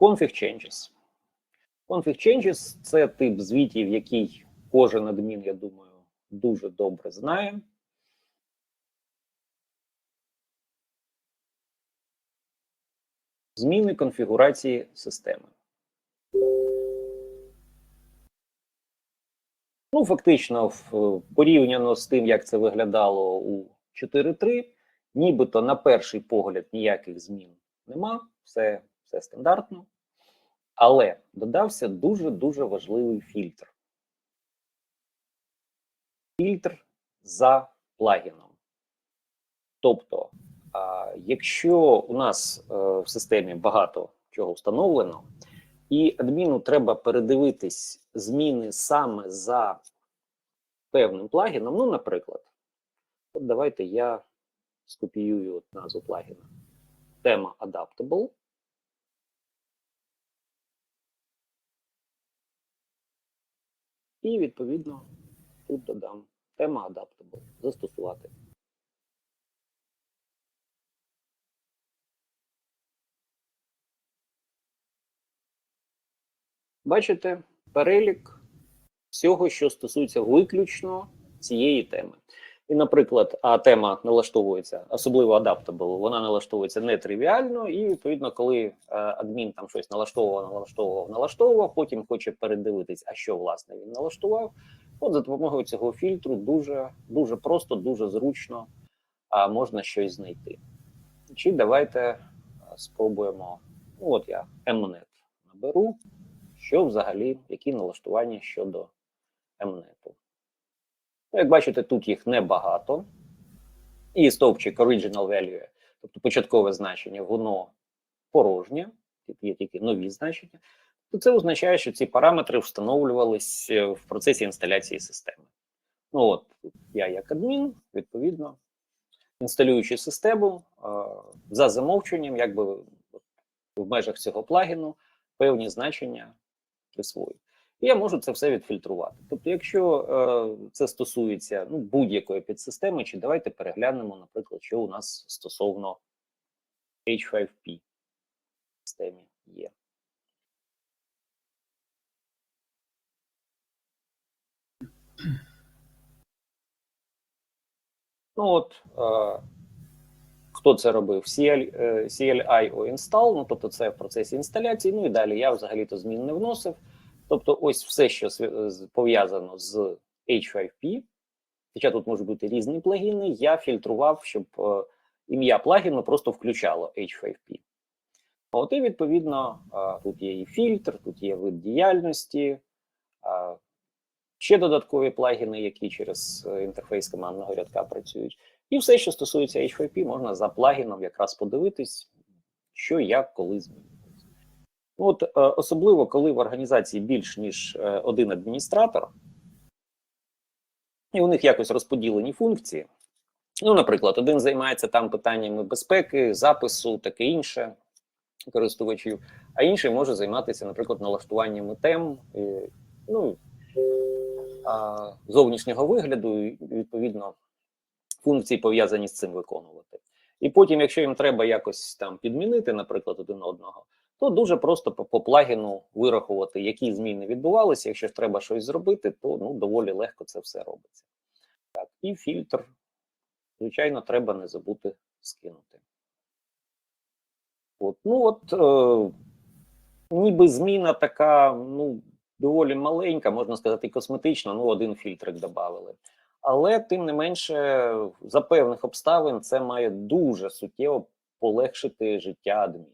Config changes. Config changes це тип звітів, який кожен адмін, я думаю, дуже добре знає. Зміни конфігурації системи. Ну, фактично, в- порівняно з тим, як це виглядало у 4.3, нібито на перший погляд ніяких змін нема, все, все стандартно. Але додався дуже-дуже важливий фільтр. Фільтр за плагіном. Тобто, якщо у нас е, в системі багато чого встановлено, і адміну треба передивитись зміни саме за певним плагіном, ну, наприклад, от давайте я скопіюю от назву плагіна. Тема Adaptable. І відповідно тут додам тема Adaptable. Застосувати. Бачите перелік всього, що стосується виключно цієї теми. І, наприклад, а тема налаштовується, особливо Adaptable, вона налаштовується нетривіально, і відповідно, коли е, адмін там щось налаштовував, налаштовував, налаштовував, потім хоче передивитись, а що власне він налаштував. От за допомогою цього фільтру дуже дуже просто, дуже зручно а, можна щось знайти. Чи давайте е, спробуємо. Ну, от я Mnet наберу, що взагалі, які налаштування щодо Mnet. Ну, як бачите, тут їх небагато. І стовпчик Original Value, тобто початкове значення, воно порожнє, є тільки нові значення. То це означає, що ці параметри встановлювались е, в процесі інсталяції системи. Ну от, я як адмін, відповідно, інсталюючи систему е, за замовчуванням, якби в межах цього плагіну певні значення присвоюю. І я можу це все відфільтрувати. Тобто, якщо е, це стосується ну, будь-якої підсистеми, чи давайте переглянемо, наприклад, що у нас стосовно H5P системі є. Ну от, е, хто це робив? CL, е, CLI install, ну тобто це в процесі інсталяції. Ну і далі я взагалі-то змін не вносив. Тобто, ось все, що пов'язано з H5P, хоча тут можуть бути різні плагіни, я фільтрував, щоб е, ім'я плагіну просто включало H5P. От і відповідно е, тут є і фільтр, тут є вид діяльності, е, ще додаткові плагіни, які через е, інтерфейс командного рядка працюють. І все, що стосується H5P, можна за плагіном якраз подивитись, що як коли змінюється. От е, особливо, коли в організації більш ніж е, один адміністратор, і у них якось розподілені функції. Ну, наприклад, один займається там питаннями безпеки, запису, таке інше користувачів, а інший може займатися, наприклад, налаштуваннями тем, ну, зовнішнього вигляду, і відповідно, функції пов'язані з цим виконувати. І потім, якщо їм треба якось там підмінити, наприклад, один одного, то дуже просто по, плагіну вирахувати, які зміни відбувалися. Якщо ж треба щось зробити, то ну, доволі легко це все робиться. Так, і фільтр, звичайно, треба не забути скинути. От, ну от, е, ніби зміна така, ну, доволі маленька, можна сказати, косметична, ну, один фільтрик додали. Але тим не менше, за певних обставин це має дуже суттєво полегшити життя адміну.